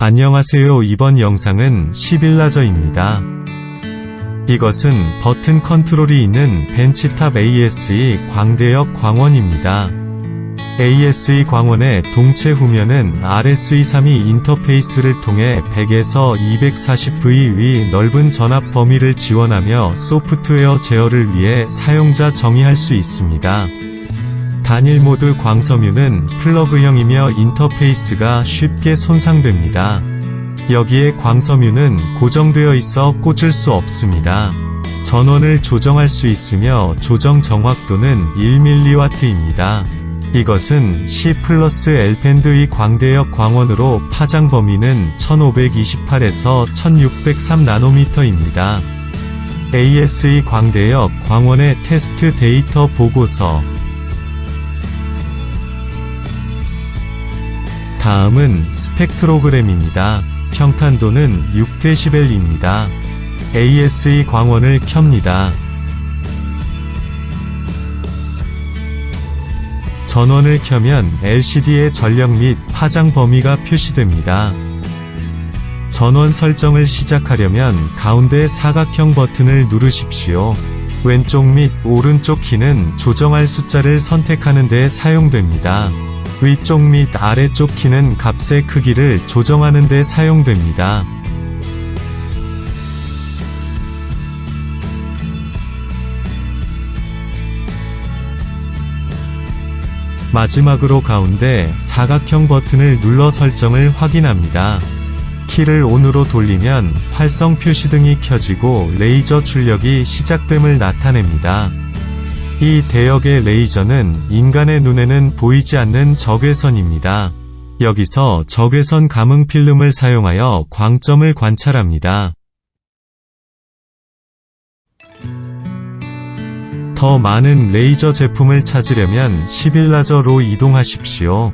안녕하세요. 이번 영상은 11라저입니다. 이것은 버튼 컨트롤이 있는 벤치탑 ASE 광대역 광원입니다. ASE 광원의 동체 후면은 RS232 인터페이스를 통해 100에서 240V 위 넓은 전압 범위를 지원하며 소프트웨어 제어를 위해 사용자 정의할 수 있습니다. 단일 모드 광섬유는 플러그형이며 인터페이스가 쉽게 손상됩니다. 여기에 광섬유는 고정되어 있어 꽂을 수 없습니다. 전원을 조정할 수 있으며 조정 정확도는 1mW입니다. 이것은 C 플러스 엘펜드의 광대역 광원으로 파장 범위는 1528에서 1603나노미터입니다. ASE 광대역 광원의 테스트 데이터 보고서 다음은 스펙트로그램입니다. 평탄도는 6dB입니다. ASE 광원을 켭니다. 전원을 켜면 LCD의 전력 및 파장 범위가 표시됩니다. 전원 설정을 시작하려면 가운데 사각형 버튼을 누르십시오. 왼쪽 및 오른쪽 키는 조정할 숫자를 선택하는 데 사용됩니다. 위쪽 및 아래쪽 키는 값의 크기를 조정하는 데 사용됩니다. 마지막으로 가운데 사각형 버튼을 눌러 설정을 확인합니다. 키를 ON으로 돌리면 활성 표시등이 켜지고 레이저 출력이 시작됨을 나타냅니다. 이 대역의 레이저는 인간의 눈에는 보이지 않는 적외선입니다. 여기서 적외선 감응 필름을 사용하여 광점을 관찰합니다. 더 많은 레이저 제품을 찾으려면 11라저로 이동하십시오.